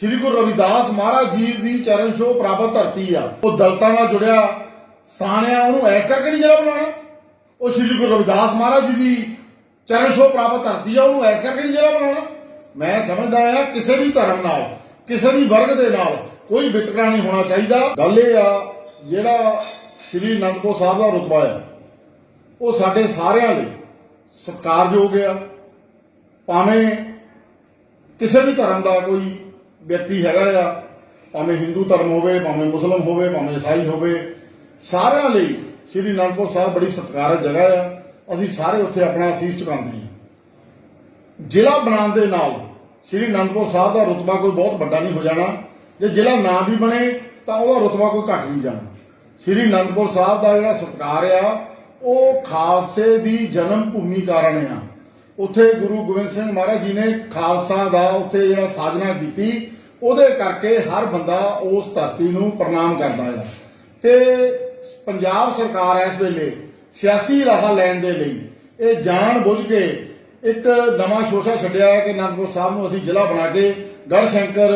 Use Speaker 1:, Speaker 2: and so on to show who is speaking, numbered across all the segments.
Speaker 1: ਸ੍ਰੀ ਗੁਰੂ ਰਵਿਦਾਸ ਮਹਾਰਾਜ ਜੀ ਦੀ ਚਰਨ ਛੋਹ ਪ੍ਰਾਪਤ ਧਰਤੀ ਆ। ਉਹ ਦਲਤਾਂ ਨਾਲ ਜੁੜਿਆ, ਸਥਾਨ ਆ ਉਹਨੂੰ ਐਸ ਕਰਕੇ ਨਹੀਂ ਜਿਹੜਾ ਬਣਾਉਣਾ? ਉਹ ਸ੍ਰੀ ਗੁਰੂ ਰਵਿਦਾਸ ਮਹਾਰਾਜ ਜੀ ਦੀ ਚਰਨ ਛੋਹ ਪ੍ਰਾਪਤ ਧਰਤੀ ਆ, ਉਹਨੂੰ ਐਸ ਕਰਕੇ ਨਹੀਂ ਜਿਹੜਾ ਬਣਾਉਣਾ? ਮੈਂ ਸਮਝਦਾ ਆ, ਕਿਸੇ ਵੀ ਧਰਮ ਨਾਲ, ਕਿਸੇ ਵੀ ਵਰਗ ਦੇ ਨਾਲ ਕੋਈ ਵਿਤਕਰਾ ਨਹੀਂ ਹੋਣਾ ਚਾਹੀਦਾ। ਗੱਲ ਇਹ ਆ, ਜਿਹੜਾ ਸ੍ਰੀ ਅਨੰਦਪੁਰ ਸਾਹਿਬ ਦਾ ਰੁਤਬਾ ਆ, ਉਹ ਸਾਡੇ ਸਾਰਿਆਂ ਲਈ ਸਤਿਕਾਰਯੋਗ ਆ। ਭਾਵੇਂ ਕਿਸੇ ਵੀ ਧਰਮ ਦਾ ਕੋਈ ਵਿਅਕਤੀ ਹੈਗਾ ਆ, ਭਾਵੇਂ ਹਿੰਦੂ ਧਰਮ ਹੋਵੇ, ਭਾਵੇਂ ਮੁਸਲਮ ਹੋਵੇ, ਭਾਵੇਂ ਈਸਾਈ ਹੋਵੇ, ਸਾਰਿਆਂ ਲਈ ਸ੍ਰੀ ਅਨੰਦਪੁਰ ਸਾਹਿਬ ਬੜੀ ਸਤਿਕਾਰਤ ਜਗ੍ਹਾ ਆ। ਅਸੀਂ ਸਾਰੇ ਉੱਥੇ ਆਪਣਾ ਅਸੀਸ ਚੁਕਾਉਂਦੇ ਹਾਂ। ਜ਼ਿਲ੍ਹਾ ਬਣਾਉਣ ਦੇ ਨਾਲ ਸ੍ਰੀ ਅਨੰਦਪੁਰ ਸਾਹਿਬ ਦਾ ਰੁਤਬਾ ਕੋਈ ਬਹੁਤ ਵੱਡਾ ਨਹੀਂ ਹੋ ਜਾਣਾ। ਜੇ ਜ਼ਿਲ੍ਹਾ ਨਾ ਵੀ ਬਣੇ, ਤਾਂ ਉਹਦਾ ਰੁਤਬਾ ਕੋਈ ਘੱਟ ਨਹੀਂ ਜਾਣਾ। ਸ੍ਰੀ ਅਨੰਦਪੁਰ ਸਾਹਿਬ ਦਾ ਜਿਹੜਾ ਸਤਿਕਾਰ ਆ, ਉਹ ਖਾਲਸੇ ਦੀ ਜਨਮ ਭੂਮੀ ਕਾਰਨ ਆ। ਉੱਥੇ ਗੁਰੂ ਗੋਬਿੰਦ ਸਿੰਘ ਮਹਾਰਾਜ ਜੀ ਨੇ ਖਾਲਸਾ ਦਾ ਉੱਥੇ ਜਿਹੜਾ ਸਾਜਨਾ ਕੀਤੀ ਉਹਦੇ ਕਰਕੇ ਹਰ ਬੰਦਾ ਉਸ ਧਰਤੀ ਨੂੰ ਪ੍ਰਣਾਮ ਕਰਦਾ ਹੈ। ਤੇ ਪੰਜਾਬ ਸਰਕਾਰ ਇਸ ਵੇਲੇ ਸਿਆਸੀ ਰਾਹ ਲੈਣ ਦੇ ਲਈ ਇਹ ਜਾਣ ਬੁੱਝ ਕੇ ਇੱਕ ਨਵਾਂ ਸ਼ੋਸ਼ਾ ਛੱਡਿਆ ਹੈ ਕਿ ਅਨੰਦਪੁਰ ਸਾਹਿਬ ਨੂੰ ਅਸੀਂ ਜ਼ਿਲ੍ਹਾ ਬਣਾ ਕੇ ਗੜ ਸ਼ੰਕਰ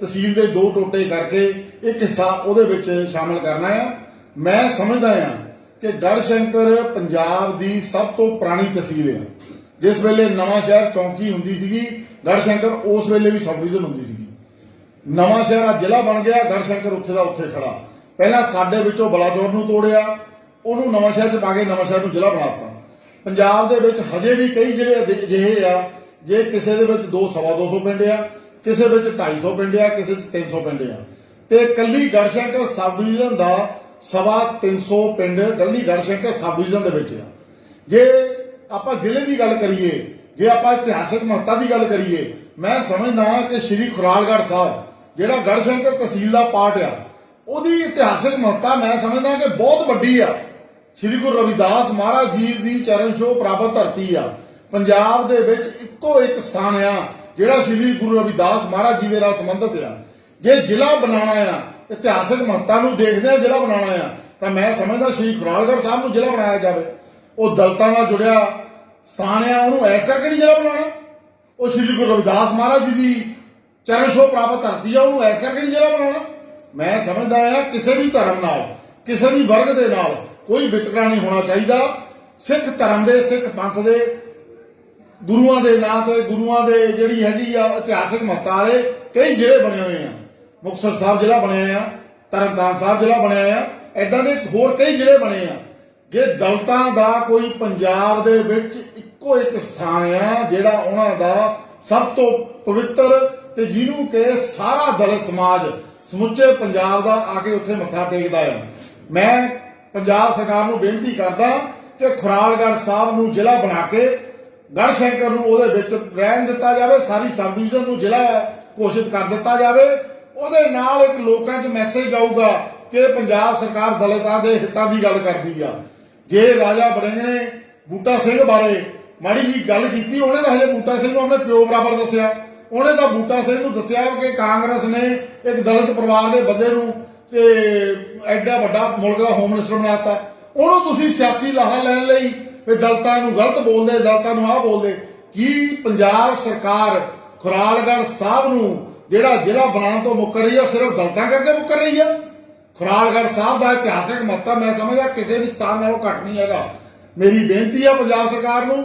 Speaker 1: ਤਹਿਸੀਲ ਦੇ ਦੋ ਟੋਟੇ ਕਰਕੇ ਇੱਕ ਹਿੱਸਾ ਉਹਦੇ ਵਿੱਚ ਸ਼ਾਮਲ ਕਰਨਾ ਹੈ। ਮੈਂ ਸਮਝਦਾ ਹਾਂ ਕਿ ਗੜਸ਼ੰਕਰ ਪੰਜਾਬ ਦੀ ਸਭ ਤੋਂ ਪੁਰਾਣੀ ਤਹਿਸੀਲ ਹੈ। ਜਿਸ ਵੇਲੇ ਨਵਾਂ ਸ਼ਹਿਰ ਚੌਂਕੀ ਹੁੰਦੀ ਸੀਗੀ ਗੜਸ਼ੰਕਰ ਉਸ ਵੇਲੇ ਵੀ ਸਬ ਡਿਵੀਜ਼ਨ ਹੁੰਦੀ ਸੀਗੀ। ਨਵਾਂ ਸ਼ਹਿਰ ਆ, ਜ਼ਿਲ੍ਹਾ ਬਣ ਗਿਆ ਗੜਸ਼ੰਕਰ ਉੱਥੇ ਦਾ ਉੱਥੇ ਖੜਾ। ਪਹਿਲਾਂ ਸਾਡੇ ਵਿੱਚੋਂ ਬਲਾਚੌਰ ਨੂੰ ਤੋੜਿਆ, ਉਹਨੂੰ ਨਵਾਂ ਸ਼ਹਿਰ ਚ ਪਾ ਕੇ ਨਵਾਂ ਸ਼ਹਿਰ ਨੂੰ ਜ਼ਿਲ੍ਹਾ ਬਣਾਤਾ ਪੰਜਾਬ ਦੇ ਵਿੱਚ ਹਜੇ ਵੀ ਕਈ ਜ਼ਿਲ੍ਹੇ ਅਜਿ- ਆ, ਜੇ ਕਿਸੇ ਦੇ ਵਿੱਚ 2 ਸਵਾ 200 ਪਿੰਡ ਆ, ਕਿਸੇ ਵਿੱਚ 250 ਪਿੰਡ ਆ, ਕਿਸੇ ਵਿੱਚ 300 ਪਿੰਡ ਆ। ਤੇ ਕੱਲੀ ਗੜਸ਼ੰਕਰ ਸਬ ਡਿਵੀਜ਼ਨ ਦਾ ਸਵਾ 300 ਪਿੰਡ ਕੱਲੀ ਗੜਸ਼ੰਕਰ ਸਬ ਡਿਵੀਜ਼ਨ ਦੇ ਵਿੱਚ ਆ। ਜੇ ਆਪਾਂ ਜ਼ਿਲ੍ਹੇ ਦੀ ਗੱਲ ਕਰੀਏ, ਜੇ ਆਪਾਂ ਇਤਿਹਾਸਕ ਮਹੱਤਤਾ ਦੀ ਗੱਲ ਕਰੀਏ, ਮੈਂ ਸਮਝਦਾ ਕਿ ਸ਼੍ਰੀ ਖੁਰਾਲਗੜ੍ਹ ਸਾਹਿਬ ਜਿਹੜਾ ਗੜਸ਼ੰਕਰ ਤਹਿਸੀਲ ਦਾ ਪਾਰਟ ਆ, ਉਹਦੀ ਇਤਿਹਾਸਕ ਮਹੱਤਤਾ ਮੈਂ ਸਮਝਦਾ ਕਿ ਬਹੁਤ ਵੱਡੀ ਆ। ਸ਼੍ਰੀ ਗੁਰੂ ਰਵਿਦਾਸ ਮਹਾਰਾਜ ਜੀ ਦੀ ਚਰਨ ਛੋਹ ਪ੍ਰਾਪਤ ਧਰਤੀ ਆ। ਪੰਜਾਬ ਦੇ ਵਿੱਚ ਇੱਕੋ ਇੱਕ ਸਥਾਨ ਆ, ਜਿਹੜਾ ਸ਼੍ਰੀ ਗੁਰੂ ਰਵਿਦਾਸ ਮਹਾਰਾਜ ਜੀ ਦੇ ਨਾਲ ਸੰਬੰਧਿਤ ਆ। ਜੇ ਜ਼ਿਲ੍ਹਾ ਬਣਾਉਣਾ ਆ, ਇਤਿਹਾਸਕ ਮਹੱਤਤਾ ਨੂੰ ਦੇਖਦੇ ਆ ਜ਼ਿਲ੍ਹਾ ਬਣਾਉਣਾ ਆ, ਤਾਂ ਮੈਂ ਸਮਝਦਾ ਸ਼੍ਰੀ ਖੁਰਾਲਗੜ੍ਹ ਸਾਹਿਬ ਨੂੰ ਜ਼ਿਲ੍ਹਾ ਬਣਾਇਆ ਜਾਵੇ। ਉਹ ਦਲਤਾਂ ਨਾਲ ਜੁੜਿਆ ਸਥਾਨ ਆ, ਉਹਨੂੰ ਐਸ ਕਰਕੇ ਨਹੀਂ ਜ਼ਿਲ੍ਹਾ ਬਣਾਉਣਾ। ਉਹ ਸ਼੍ਰੀ ਗੁਰੂ ਰਵਿਦਾਸ ਮਹਾਰਾਜ ਜੀ ਦੀ ਚਰਨ ਛੋਹ ਪ੍ਰਾਪਤ ਧਰਤੀ ਆ, ਉਹਨੂੰ ਐਸ ਕਰਕੇ ਨਹੀਂ ਜ਼ਿਲ੍ਹਾ ਬਣਾਉਣਾ। ਮੈਂ ਸਮਝਦਾ ਆ ਕਿਸੇ ਵੀ ਧਰਮ ਨਾਲ, ਕਿਸੇ ਵੀ ਵਰਗ ਦੇ ਨਾਲ ਕੋਈ ਵਿਤਕਰਾ ਨਹੀਂ ਹੋਣਾ ਚਾਹੀਦਾ। ਸਿੱਖ ਧਰਮ ਦੇ, ਸਿੱਖ ਪੰਥ ਦੇ, ਗੁਰੂਆਂ ਦੇ ਨਾਂ ਤੇ, ਗੁਰੂਆਂ ਦੇ ਜਿਹੜੀ ਹੈਗੀ ਆ ਇਤਿਹਾਸਕ ਮਹੱਤਤਾ ਵਾਲੇ ਕਈ ਜ਼ਿਲ੍ਹੇ ਬਣੇ ਹੋਏ ਆ। ਮੁਕਤਸਰ ਸਾਹਿਬ ਜ਼ਿਲ੍ਹਾ ਬਣਿਆ ਆ, ਤਰਨਤਾਰਨ ਸਾਹਿਬ ਜ਼ਿਲ੍ਹਾ ਬਣਿਆ ਆ ਐਦਾਂ ਦੇ ਹੋਰ ਕਈ ਜ਼ਿਲ੍ਹੇ ਬਣੇ ਆ। ਜੇ ਦਲਤਾਂ ਦਾ ਕੋਈ ਪੰਜਾਬ ਦੇ ਵਿੱਚ ਇੱਕੋ ਇੱਕ ਸਥਾਨ ਆ, ਜਿਹੜਾ ਉਹਨਾਂ ਦਾ ਸਭ ਤੋਂ ਪਵਿੱਤਰ ਤੇ ਜਿਹਨੂੰ ਕਿ ਸਾਰਾ ਦਲਿਤ ਸਮਾਜ ਸਮੁੱਚੇ ਪੰਜਾਬ ਦਾ ਆ ਕੇ ਉੱਥੇ ਮੱਥਾ ਟੇਕਦਾ ਆ ਮੈਂ ਪੰਜਾਬ ਸਰਕਾਰ ਨੂੰ ਬੇਨਤੀ ਕਰਦਾ ਕਿ ਖੁਰਾਲਗੜ੍ਹ ਸਾਹਿਬ ਨੂੰ ਜ਼ਿਲ੍ਹਾ ਬਣਾ ਕੇ ਗੜਸ਼ੰਕਰ ਨੂੰ ਉਹਦੇ ਵਿੱਚ ਰਹਿਣ ਦਿੱਤਾ ਜਾਵੇ, ਸਾਰੀ ਸਬ ਡਿਵੀਜ਼ਨ ਨੂੰ ਜ਼ਿਲ੍ਹਾ ਘੋਸ਼ਿਤ ਕਰ ਦਿੱਤਾ ਜਾਵੇ। ਉਹਦੇ ਨਾਲ ਇੱਕ ਲੋਕਾਂ 'ਚ ਮੈਸੇਜ ਆਊਗਾ ਕਿ ਪੰਜਾਬ ਸਰਕਾਰ ਦਲਿਤਾਂ ਦੇ ਹਿੱਤਾਂ ਦੀ ਗੱਲ ਕਰਦੀ ਆ। ਜੇ ਰਾਜਾ ਬੜਿੰਗ ਨੇ ਬੂਟਾ ਸਿੰਘ ਬਾਰੇ ਮਾੜੀ ਜੀ ਗੱਲ ਕੀਤੀ, ਉਹਨੇ ਤਾਂ ਹਜੇ ਬੂਟਾ ਸਿੰਘ ਨੂੰ ਆਪਣੇ ਪਿਓ ਬਰਾਬਰ ਦੱਸਿਆ। ਉਹਨੇ ਤਾਂ ਬੂਟਾ ਸਿੰਘ ਨੂੰ ਦੱਸਿਆ ਕਿ ਕਾਂਗਰਸ ਨੇ ਇੱਕ ਦਲਿਤ ਪਰਿਵਾਰ ਦੇ ਬੰਦੇ ਨੂੰ ਤੇ ਐਡਾ ਵੱਡਾ ਮੁਲਕ ਦਾ ਹੋਮ ਮਿਨਿਸਟਰ ਬਣਾਤਾ ਉਹਨੂੰ ਤੁਸੀਂ ਸਿਆਸੀ ਲਾਹਾ ਲੈਣ ਲਈ ਵੀ ਦਲਤਾਂ ਨੂੰ ਗਲਤ ਬੋਲਦੇ, ਦਲਤਾਂ ਨੂੰ ਆਹ ਬੋਲਦੇ। ਕੀ ਪੰਜਾਬ ਸਰਕਾਰ ਖੁਰਾਲਗੜ੍ਹ ਸਾਹਿਬ ਨੂੰ ਜਿਹੜਾ ਜ਼ਿਲ੍ਹਾ ਬਣਾਉਣ ਤੋਂ ਮੁੱਕਰ ਰਹੀ ਹੈ ਸਿਰਫ ਦਲਤਾਂ ਕਰਕੇ ਮੁੱਕਰ ਰਹੀ ਹੈ ਖੁਰਾਲਗੜ੍ਹ ਸਾਹਿਬ ਦਾ ਇਤਿਹਾਸਕ ਮਹੱਤਵ ਮੈਂ ਸਮਝਦਾ ਕਿਸੇ ਵੀ ਸਥਾਨ ਨਾਲੋਂ ਘੱਟ ਨਹੀਂ ਹੈਗਾ। ਮੇਰੀ ਬੇਨਤੀ ਹੈ ਪੰਜਾਬ ਸਰਕਾਰ ਨੂੰ